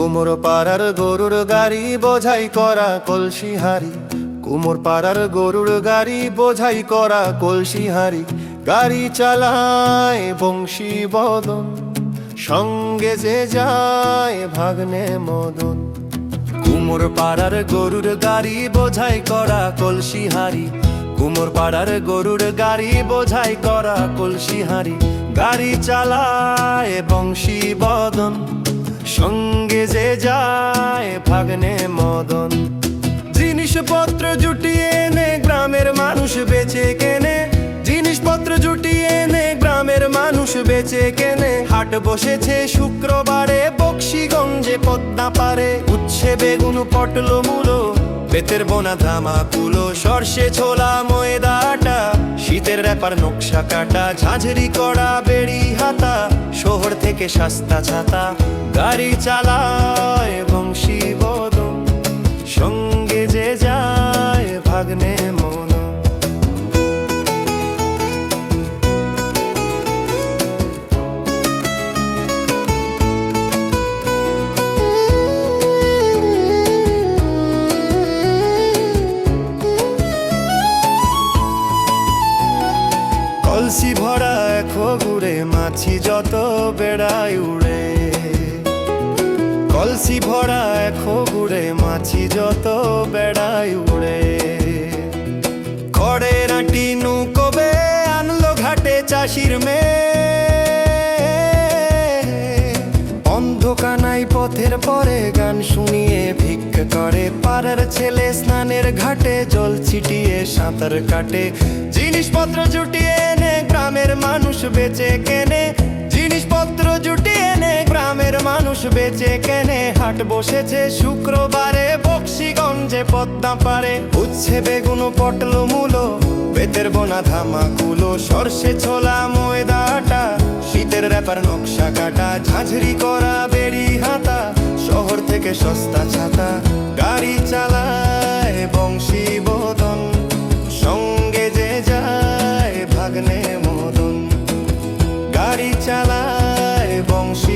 কুমোর পাড়ার গরুর গাড়ি বোঝাই করা কলসি হারি কুমোর পাড়ার গরুর গাড়ি বোঝাই করা কলসি হারি গাড়ি চালায় বংশী বদন, সঙ্গে যে যায় ভাগ্নে মদন। কুমোর পাড়ার গরুর গাড়ি বোঝাই করা কলসি হারি কুমোর পাড়ার গরুর গাড়ি বোঝাই করা কলসি হারি গাড়ি চালায় বংশী বদন। সঙ্গে যে যায় ভাগ্নে মদন। জিনিসপত্র জুটিয়ে এনে গ্রামের মানুষ বেচে কেনে। জিনিসপত্র জুটিয়ে এনে গ্রামের মানুষ বেচে কেনে। হাট বসেছে শুক্রবারে বক্সিগঞ্জে পদ্মা পারে। উচ্ছে বেগুন পটল মূলো বেতের বোনা ধামা কুলো, সর্ষে ছোলা ময়দাটা শীতের ব্যাপার নকশা কাটা, ঝাঁঝরি করা বেড়ি হাতা। শহর থেকে সস্তা ছাতা, গাড়ি চালায় ঘুরে মাছি যত বেড়ায় উড়ে। কলসি ভরা এখো ঘুরে মাছি যত বেড়ায় উড়ে। খড়ের আটি নুকোবে আনলো ঘাটে চাষির মেয়ে। অন্ধকানাই পথের পরে গান শুনিয়ে ভিক্ষ করে। পাড়ার ছেলে স্নানের ঘাটে জল ছিটিয়ে সাঁতার কাটে। জিনিসপত্র জুটিয়ে এনে গ্রামের বেচে কেনে, জিনিসপত্র জুটিয়ে এনে, গ্রামের মানুষ বেচে কেনে। হাট বসেছে শুক্রবারে, বক্সিগঞ্জে পদ্মা পারে উচ্ছে বেগুন পটল মূলো, বেতের বোনা ধামা কুলো সর্ষে ছোলা ময়দা আটা, শীতের র্যাপার নকশা কাটা, ঝাঁঝরি করা বেড়ি হাতা, শহর থেকে সস্তা ছাতা, গাড়ি চালায় বংশী বদন সঙ্গে যে যায় ভাগ্নে মদন। গাড়ি চালায় বংশ